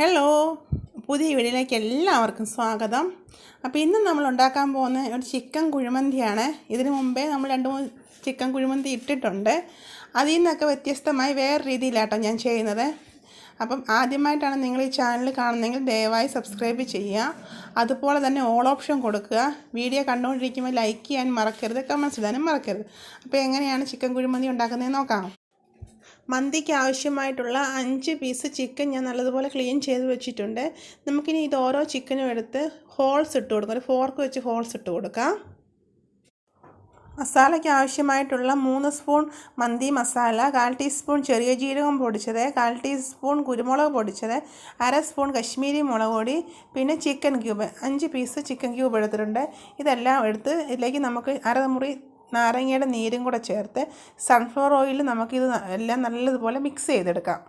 Hello പുതിയ വീഡിയോയിലേക്ക് എല്ലാവർക്കും സ്വാഗതം. അപ്പോൾ ഇന്ന് നമ്മൾ ഉണ്ടാക്കാൻ പോകുന്ന ഒരു ചിക്കൻ കുഴിമന്തിയാണ്. ഇതിന് മുമ്പേ നമ്മൾ രണ്ട് മൂന്ന് ചിക്കൻ കുഴിമന്തി ഇട്ടിട്ടുണ്ട്. അതിൽ നിന്നൊക്കെ വ്യത്യസ്തമായി വേറെ രീതിയിലാട്ടോ ഞാൻ ചെയ്യുന്നത്. അപ്പം ആദ്യമായിട്ടാണ് നിങ്ങൾ ഈ ചാനൽ കാണുന്നതെങ്കിൽ ദയവായി സബ്സ്ക്രൈബ് ചെയ്യുക. അതുപോലെ തന്നെ ഓൾ ഓപ്ഷൻ കൊടുക്കുക. വീഡിയോ കണ്ടുകൊണ്ടിരിക്കുമ്പോൾ ലൈക്ക് ചെയ്യാൻ മറക്കരുത് കമൻസ് ഇടാനും മറക്കരുത്. അപ്പോൾ എങ്ങനെയാണ് ചിക്കൻ കുഴിമന്തി ഉണ്ടാക്കുന്നതെന്ന് നോക്കാം. മന്തിക്ക് ആവശ്യമായിട്ടുള്ള അഞ്ച് പീസ് ചിക്കൻ ഞാൻ നല്ലതുപോലെ ക്ലീൻ ചെയ്ത് വെച്ചിട്ടുണ്ട്. നമുക്കിനി ഇത് ഓരോ ചിക്കനും എടുത്ത് ഹോൾസ് ഇട്ട് കൊടുക്കാം. ഒരു ഫോർക്ക് വെച്ച് ഹോൾസ് ഇട്ട് കൊടുക്കാം. മസാലയ്ക്ക് ആവശ്യമായിട്ടുള്ള മൂന്ന് സ്പൂൺ മന്തി മസാല കാൽ ടീസ്പൂൺ ചെറിയ ജീരകം പൊടിച്ചത് കാൽ ടീസ്പൂൺ കുരുമുളക് പൊടിച്ചത് അര സ്പൂൺ കശ്മീരി മുളക് പൊടി പിന്നെ ചിക്കൻ ക്യൂബ് അഞ്ച് പീസ് ചിക്കൻ ക്യൂബ് എടുത്തിട്ടുണ്ട്. ഇതെല്ലാം എടുത്ത് ഇതിലേക്ക് നമുക്ക് അരമുറി നാരങ്ങയുടെ നീരും കൂടെ ചേർത്ത് സൺഫ്ലവർ ഓയിൽ നമുക്കിത് എല്ലാം നല്ലതുപോലെ മിക്സ് ചെയ്തെടുക്കാം.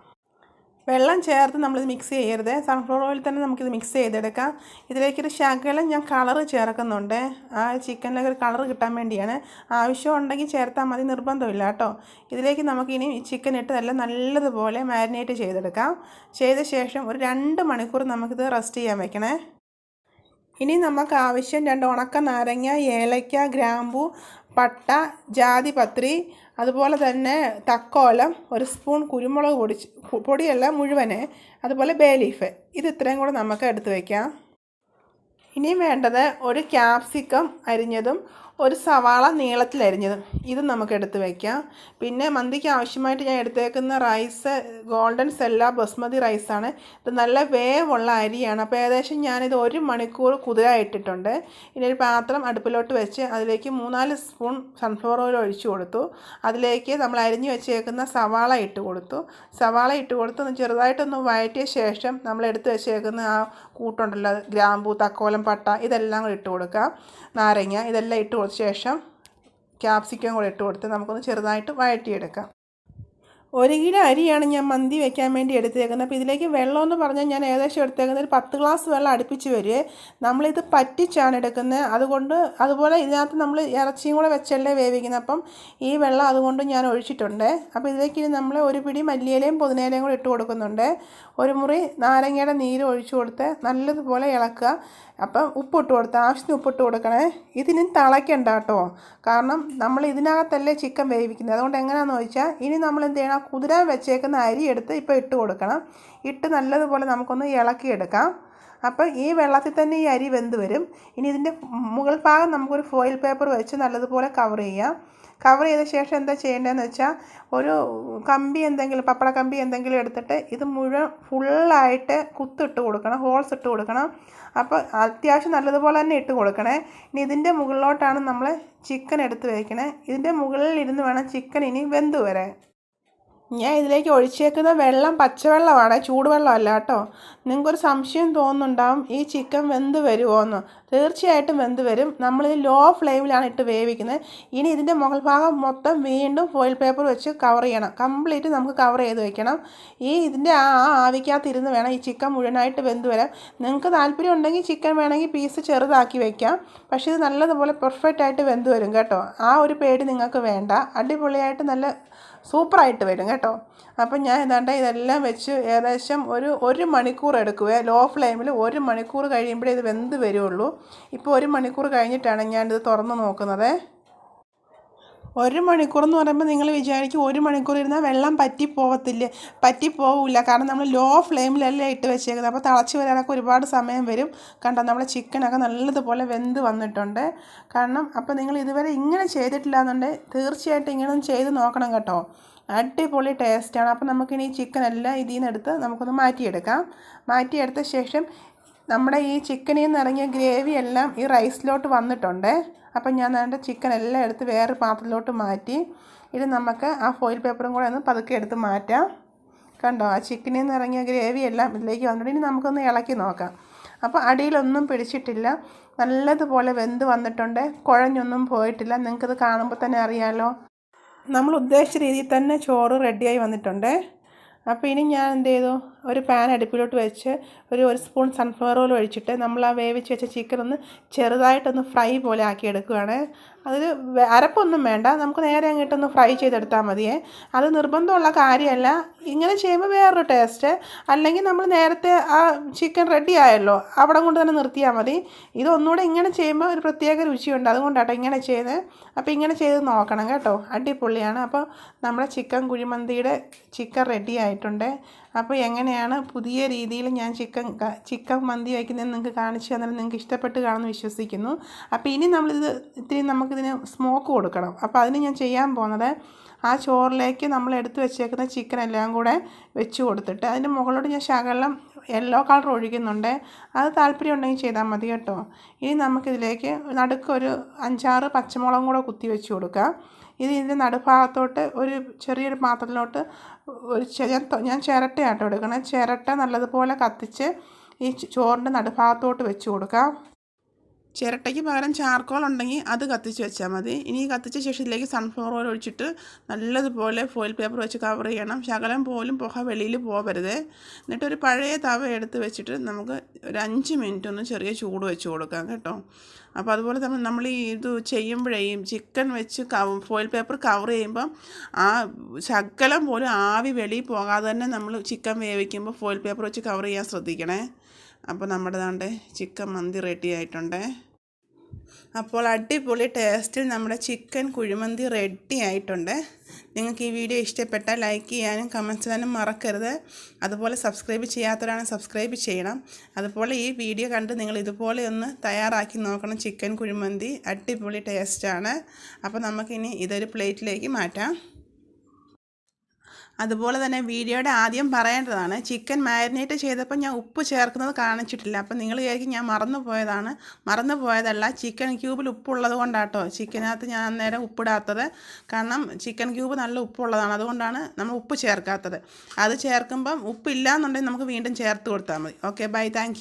വെള്ളം ചേർത്ത് നമ്മളിത് മിക്സ് ചെയ്യരുത്. സൺഫ്ലവർ ഓയിൽ തന്നെ നമുക്കിത് മിക്സ് ചെയ്തെടുക്കാം. ഇതിലേക്കൊരു ശകലം ഞാൻ കളറ് ചേർക്കുന്നുണ്ട്. ആ ചിക്കനിലൊക്കെ ഒരു കളറ് കിട്ടാൻ വേണ്ടിയാണ്. ആവശ്യമുണ്ടെങ്കിൽ ചേർത്താൽ മതി നിർബന്ധമില്ല കേട്ടോ. ഇതിലേക്ക് നമുക്കിനി ചിക്കൻ ഇട്ട് എല്ലാം നല്ലതുപോലെ മാരിനേറ്റ് ചെയ്തെടുക്കാം. ചെയ്ത ശേഷം ഒരു രണ്ട് മണിക്കൂർ നമുക്കിത് റെസ്റ്റ് ചെയ്യാൻ വെക്കണേ. ഇനി നമുക്ക് ആവശ്യം രണ്ട് ഉണക്ക നാരങ്ങ ഏലയ്ക്ക ഗ്രാമ്പു പട്ട ജാതിപത്രി അതുപോലെ തന്നെ തക്കോലം ഒരു സ്പൂൺ കുരുമുളക് പൊടിച്ച് പൊടിയല്ല മുഴുവനെ അതുപോലെ ബേലീഫ് ഇത് ഇത്രയും കൂടെ നമുക്ക് എടുത്ത് വയ്ക്കാം ഇനിയും വേണ്ടത് ഒരു ക്യാപ്സിക്കം അരിഞ്ഞതും ഒരു സവാള നീളത്തിൽ അരിഞ്ഞത് ഇത് നമുക്ക് എടുത്ത് വയ്ക്കാം പിന്നെ മന്തിക്ക് ആവശ്യമായിട്ട് ഞാൻ എടുത്തേക്കുന്ന റൈസ് ഗോൾഡൻ സെല്ല ബസ്മതി റൈസാണ്. ഇത് നല്ല വേവുള്ള അരിയാണ്. അപ്പോൾ ഏകദേശം ഞാനിത് ഒരു മണിക്കൂർ കുതിരാൻ ഇട്ടിട്ടുണ്ട്. ഇനി ഒരു പാത്രം അടുപ്പിലോട്ട് വെച്ച് അതിലേക്ക് മൂന്നാൽ സ്പൂൺ സൺഫ്ലവർ ഓയിൽ ഒഴിച്ചു കൊടുത്തു. അതിലേക്ക് നമ്മൾ അരിഞ്ഞു വെച്ചേക്കുന്ന സവാള ഇട്ട് കൊടുത്തു. സവാള ഇട്ട് കൊടുത്ത് ചെറുതായിട്ടൊന്ന് വഴറ്റിയ ശേഷം നമ്മൾ എടുത്ത് വെച്ചേക്കുന്ന ആ കൂട്ടുണ്ടല്ലോ ഗ്രാമ്പൂ തക്കോലം പട്ട ഇതെല്ലാം കൂടി ഇട്ട് കൊടുക്കാം. നാരങ്ങ ഇതെല്ലാം ഇട്ട് ശേഷം ക്യാപ്സിക്കം കൂടെ ഇട്ട് കൊടുത്ത് നമുക്കൊന്ന് ചെറുതായിട്ട് വഴറ്റിയെടുക്കാം. ഒരു കിലോ അരിയാണ് ഞാൻ മന്തി വെക്കാൻ വേണ്ടി എടുത്തേക്കുന്നത്. അപ്പോൾ ഇതിലേക്ക് വെള്ളമെന്ന് പറഞ്ഞാൽ ഞാൻ ഏകദേശം എടുത്തേക്കുന്നത് ഒരു പത്ത് ഗ്ലാസ് വെള്ളം അടുപ്പിച്ച് വരുവേ നമ്മളിത് പറ്റിച്ചാണ് എടുക്കുന്നത്. അതുകൊണ്ട് അതുപോലെ ഇതിനകത്ത് നമ്മൾ ഇറച്ചിയും കൂടെ വെച്ചല്ലേ വേവിക്കുന്നത്. അപ്പം ഈ വെള്ളം അതുകൊണ്ട് ഞാൻ ഒഴിച്ചിട്ടുണ്ട്. അപ്പോൾ ഇതിലേക്ക് ഇനി നമ്മൾ ഒരു പിടി മല്ലിയിലയും പുതിനയിലയും കൂടെ ഇട്ട് കൊടുക്കുന്നുണ്ട്. ഒരു മുറി നാരങ്ങയുടെ നീര് ഒഴിച്ചു കൊടുത്ത് നല്ലതുപോലെ ഇളക്കുക. അപ്പം ഉപ്പിട്ട് കൊടുത്ത് ആവശ്യത്തിന് ഉപ്പിട്ട് കൊടുക്കണേ. ഇതിനും തിളയ്ക്കണ്ട കേട്ടോ കാരണം നമ്മൾ ഇതിനകത്തല്ലേ ചിക്കൻ വേവിക്കുന്നത്. അതുകൊണ്ട് എങ്ങനെയാണെന്ന് ചോദിച്ചാൽ ഇനി നമ്മൾ എന്ത് ചെയ്യണം? കുതിരാൻ വെച്ചേക്കുന്ന അരി എടുത്ത് ഇപ്പോൾ ഇട്ട് കൊടുക്കണം. ഇട്ട് നല്ലതുപോലെ നമുക്കൊന്ന് ഇളക്കിയെടുക്കാം. അപ്പോൾ ഈ വെള്ളത്തിൽ തന്നെ ഈ അരി വെന്ത് വരും. ഇനി ഇതിന്റെ മുകൾ ഭാഗം നമുക്കൊരു ഫോയിൽ പേപ്പർ വെച്ച് നല്ലതുപോലെ കവർ ചെയ്യാം. കവർ ചെയ്ത ശേഷം എന്താ ചെയ്യേണ്ടതെന്ന് വെച്ചാൽ ഒരു കമ്പി എന്തെങ്കിലും പപ്പട കമ്പി എന്തെങ്കിലും എടുത്തിട്ട് ഇത് മുഴുവൻ ഫുള്ളായിട്ട് കുത്തിട്ട് കൊടുക്കണം ഹോൾസ് ഇട്ട് കൊടുക്കണം. അപ്പോൾ അത്യാവശ്യം നല്ലതുപോലെ തന്നെ ഇട്ട് കൊടുക്കണേ. ഇനി ഇതിന്റെ മുകളിലോട്ടാണ് നമ്മൾ ചിക്കൻ എടുത്ത് വയ്ക്കണേ ഇതിന്റെ മുകളിൽ ഇരുന്ന് വേണം ചിക്കൻ ഇനി വെന്ത് വരാൻ. ഞാൻ ഇതിലേക്ക് ഒഴിച്ചേക്കുന്ന വെള്ളം പച്ചവെള്ളമാണ് ചൂടുവെള്ളമല്ല കേട്ടോ. നിങ്ങൾക്കൊരു സംശയം തോന്നുന്നുണ്ടാവും ഈ ചിക്കൻ വെന്ത് വരുമോ എന്ന് തീർച്ചയായിട്ടും വെന്ത് വരും. നമ്മൾ ലോ ഫ്ലെയിമിലാണ് ഇട്ട് വേവിക്കുന്നത്. ഇനി ഇതിന്റെ മുകൾ ഭാഗം മൊത്തം വീണ്ടും ഫോയിൽ പേപ്പർ വെച്ച് കവർ ചെയ്യണം. കംപ്ലീറ്റ് നമുക്ക് കവർ ചെയ്ത് വെക്കണം. ഈ ഇതിന്റെ ആ ആവിക്കകത്തിരുന്ന് വേണം ഈ ചിക്കൻ മുഴുവനായിട്ട് വെന്ത് വരാം നിങ്ങൾക്ക് താല്പര്യം ഉണ്ടെങ്കിൽ ചിക്കൻ വേണമെങ്കിൽ പീസ് ചെറുതാക്കി വെക്കാം. പക്ഷേ ഇത് നല്ലതുപോലെ പെർഫെക്റ്റ് ആയിട്ട് വെന്ത് വരും കേട്ടോ. ആ ഒരു പേടി നിങ്ങൾക്ക് വേണ്ട. അടിപൊളിയായിട്ട് നല്ല സൂപ്പറായിട്ട് വരും കേട്ടോ. അപ്പം ഞാൻ ഏതാണ്ട് ഇതെല്ലാം വെച്ച് ഏകദേശം ഒരു ഒരു മണിക്കൂർ എടുക്കുവേ ലോ ഫ്ലെയിമിൽ ഒരു മണിക്കൂർ കഴിയുമ്പോഴേ ഇത് വെന്ത് വരുള്ളൂ. ഇപ്പോൾ ഒരു മണിക്കൂർ കഴിഞ്ഞിട്ടാണ് ഞാനിത് തുറന്ന് നോക്കുന്നത്. ഒരു മണിക്കൂർ എന്ന് പറയുമ്പോൾ നിങ്ങൾ വിചാരിക്കും ഒരു മണിക്കൂർ ഇരുന്നാൽ വെള്ളം പറ്റി പോകത്തില്ല പറ്റി പോവില്ല കാരണം നമ്മൾ ലോ ഫ്ലെയിമിലല്ലേ ഇട്ട് വെച്ചേക്കുന്നത് അപ്പോൾ തിളച്ച് വരാനൊക്കെ ഒരുപാട് സമയം വരും. കണ്ടോ നമ്മുടെ ചിക്കനൊക്കെ നല്ലതുപോലെ വെന്ത് വന്നിട്ടുണ്ട്. കാരണം അപ്പോൾ നിങ്ങൾ ഇതുവരെ ഇങ്ങനെ ചെയ്തിട്ടില്ല എന്നുണ്ടെങ്കിൽ തീർച്ചയായിട്ടും ഇങ്ങനെ ചെയ്ത് നോക്കണം കേട്ടോ. അടിപൊളി ടേസ്റ്റാണ് അപ്പോൾ നമുക്കിനി ചിക്കനെല്ലാം ഇതിൽ നിന്ന് എടുത്ത് നമുക്കൊന്ന് മാറ്റിയെടുക്കാം. മാറ്റിയെടുത്ത ശേഷം നമ്മുടെ ഈ ചിക്കനിൽ നിന്ന് ഇറങ്ങിയ ഗ്രേവി എല്ലാം ഈ റൈസിലോട്ട് വന്നിട്ടുണ്ട്. അപ്പം ഞാൻ അതിന്റെ ചിക്കൻ എല്ലാം എടുത്ത് വേറെ പാത്രത്തിലോട്ട് മാറ്റി. ഇത് നമുക്ക് ആ ഫോയിൽ പേപ്പറും കൂടെ ഒന്ന് പതുക്കെ എടുത്ത് മാറ്റാം. കണ്ടോ ആ ചിക്കനിൽ നിന്ന് ഇറങ്ങിയ ഗ്രേവി എല്ലാം ഇതിലേക്ക് വന്നിട്ട് ഇനി നമുക്കൊന്ന് ഇളക്കി നോക്കാം. അപ്പോൾ അടിയിലൊന്നും പിടിച്ചിട്ടില്ല. നല്ലതുപോലെ വെന്ത് വന്നിട്ടുണ്ട്. കുഴഞ്ഞൊന്നും പോയിട്ടില്ല. നിങ്ങൾക്കത് കാണുമ്പോൾ തന്നെ അറിയാമല്ലോ നമ്മൾ ഉദ്ദേശിച്ച രീതിയിൽ തന്നെ ചോറ് റെഡിയായി വന്നിട്ടുണ്ട്. അപ്പോൾ ഇനി ഞാൻ എന്ത് ചെയ്തു? ഒരു പാൻ അടുപ്പിലോട്ട് വെച്ച് ഒരു ഒരു സ്പൂൺ സൺഫ്ലവർ ഓയിൽ ഒഴിച്ചിട്ട് നമ്മൾ ആ വേവിച്ച് വെച്ച ചിക്കൻ ഒന്ന് ചെറുതായിട്ടൊന്ന് ഫ്രൈ പോലെ ആക്കി എടുക്കുകയാണ് അതിൽ അരപ്പൊന്നും വേണ്ട. നമുക്ക് നേരെ അങ്ങോട്ടൊന്ന് ഫ്രൈ ചെയ്തെടുത്താൽ മതിയേ. അത് നിർബന്ധമുള്ള കാര്യമല്ല. ഇങ്ങനെ ചെയ്യുമ്പോൾ വേറൊരു ടേസ്റ്റ് അല്ലെങ്കിൽ നമ്മൾ നേരത്തെ ആ ചിക്കൻ റെഡി ആയല്ലോ. അവിടെ കൊണ്ട് തന്നെ നിർത്തിയാൽ മതി. ഇതൊന്നുകൂടെ ഇങ്ങനെ ചെയ്യുമ്പോൾ ഒരു പ്രത്യേക രുചിയുണ്ട്. അതുകൊണ്ടാട്ടോ ഇങ്ങനെ ചെയ്ത് അപ്പോൾ ഇങ്ങനെ ചെയ്ത് നോക്കണം കേട്ടോ. അടിപൊളിയാണ്. അപ്പോൾ നമ്മുടെ ചിക്കൻ കുഴിമന്തിയുടെ ചിക്കൻ റെഡി ആയിട്ടുണ്ട്. അപ്പോൾ എങ്ങനെയാണ് പുതിയ രീതിയിൽ ഞാൻ ചിക്കൻ ചിക്കൻ മന്തി വയ്ക്കുന്നത് നിങ്ങൾക്ക് കാണിച്ചു തന്നാൽ നിങ്ങൾക്ക് ഇഷ്ടപ്പെട്ട് കാണുമെന്ന് വിശ്വസിക്കുന്നു. അപ്പോൾ ഇനി നമ്മളിത് ഇത്തിരി നമുക്കിതിന് സ്മോക്ക് കൊടുക്കണം. അപ്പോൾ അതിന് ഞാൻ ചെയ്യാൻ പോകുന്നത് ആ ചോറിലേക്ക് നമ്മൾ എടുത്ത് വെച്ചേക്കുന്ന ചിക്കൻ എല്ലാം കൂടെ വെച്ച് കൊടുത്തിട്ട് അതിന്റെ മുകളിലോട്ട് ഞാൻ ശകലം യെല്ലോ കളർ ഒഴിക്കുന്നുണ്ട്. അത് താല്പര്യം ഉണ്ടെങ്കിൽ ചെയ്താൽ മതി കേട്ടോ. ഇനി നമുക്കിതിലേക്ക് നടുക്കൊരു അഞ്ചാറ് പച്ചമുളകും കൂടെ കുത്തി വെച്ച് കൊടുക്കുക ഇത് ഇതിന്റെ നടുഭാഗത്തോട്ട് ഒരു ചെറിയൊരു പാത്രത്തിലോട്ട് ഒരു ഞാൻ ഞാൻ ചിരട്ടയാട്ടോ എടുക്കണേ. ചിരട്ട നല്ലതുപോലെ കത്തിച്ച് ഈ ചോറിന്റെ നടുഭാഗത്തോട്ട് വെച്ച് കൊടുക്കാം. ചിരട്ടയ്ക്ക് പകരം ചാർക്കോൾ ഉണ്ടെങ്കിൽ അത് കത്തിച്ച് വെച്ചാൽ മതി. ഇനി കത്തിച്ച ശേഷം ഇതിലേക്ക് സൺഫ്ലവർ ഓയിൽ ഒഴിച്ചിട്ട് നല്ലതുപോലെ ഫോയിൽ പേപ്പർ വെച്ച് കവർ ചെയ്യണം. ശകലം പോലും പുക വെളിയിൽ പോകരുത്. എന്നിട്ട് ഒരു പഴയ തവ എടുത്ത് വെച്ചിട്ട് നമുക്ക് ഒരു അഞ്ച് മിനിറ്റ് ഒന്ന് ചെറിയ ചൂട് വെച്ച് കൊടുക്കാം കേട്ടോ. അപ്പോൾ അതുപോലെ തന്നെ നമ്മൾ ഈ ഇത് ചെയ്യുമ്പോഴേയും ചിക്കൻ വെച്ച് കവ ഫോയിൽ പേപ്പർ കവർ ചെയ്യുമ്പം ആ ശകലം പോലും ആവി വെളിയിൽ പോകാതെ തന്നെ നമ്മൾ ചിക്കൻ വേവിക്കുമ്പോൾ ഫോയിൽ പേപ്പർ വെച്ച് കവർ ചെയ്യാൻ ശ്രദ്ധിക്കണേ. അപ്പോൾ നമ്മുടെ ദാണ്ട് ചിക്കൻ മന്തി റെഡി ആയിട്ടുണ്ട്. അപ്പോൾ അടിപൊളി ടേസ്റ്റിൽ നമ്മുടെ ചിക്കൻ കുഴിമന്തി റെഡി ആയിട്ടുണ്ട്. നിങ്ങൾക്ക് ഈ വീഡിയോ ഇഷ്ടപ്പെട്ടാൽ ലൈക്ക് ചെയ്യാനും കമന്റ് ചെയ്യാനും മറക്കരുത്. അതുപോലെ സബ്സ്ക്രൈബ് ചെയ്യാത്തവരാണ് സബ്സ്ക്രൈബ് ചെയ്യണം. അതുപോലെ ഈ വീഡിയോ കണ്ട് നിങ്ങൾ ഇതുപോലെ ഒന്ന് തയ്യാറാക്കി നോക്കണം ചിക്കൻ കുഴിമന്തി. അടിപൊളി ടേസ്റ്റാണ് അപ്പോൾ നമുക്കിനി ഇതൊരു പ്ലേറ്റിലേക്ക് മാറ്റാം. അതുപോലെ തന്നെ വീഡിയോയുടെ ആദ്യം പറയേണ്ടതാണ് ചിക്കൻ മാരിനേറ്റ് ചെയ്തപ്പോൾ ഞാൻ ഉപ്പ് ചേർക്കുന്നത് കാണിച്ചിട്ടില്ല. അപ്പം നിങ്ങൾ വിചാരിക്കും ഞാൻ മറന്നു പോയതാണ്. മറന്നു പോയതല്ല ചിക്കൻ ക്യൂബിൽ ഉപ്പുള്ളത് കൊണ്ടാട്ടോ. ചിക്കനകത്ത് ഞാൻ അന്നേരം ഉപ്പിടാത്തത്. കാരണം ചിക്കൻ ക്യൂബ് നല്ല ഉപ്പുള്ളതാണ്. അതുകൊണ്ടാണ് നമ്മൾ ഉപ്പ് ചേർക്കാത്തത്. അത് ചേർക്കുമ്പം ഉപ്പില്ല എന്നുണ്ടെങ്കിൽ നമുക്ക് വീണ്ടും ചേർത്ത് കൊടുത്താൽ മതി. Okay bye thank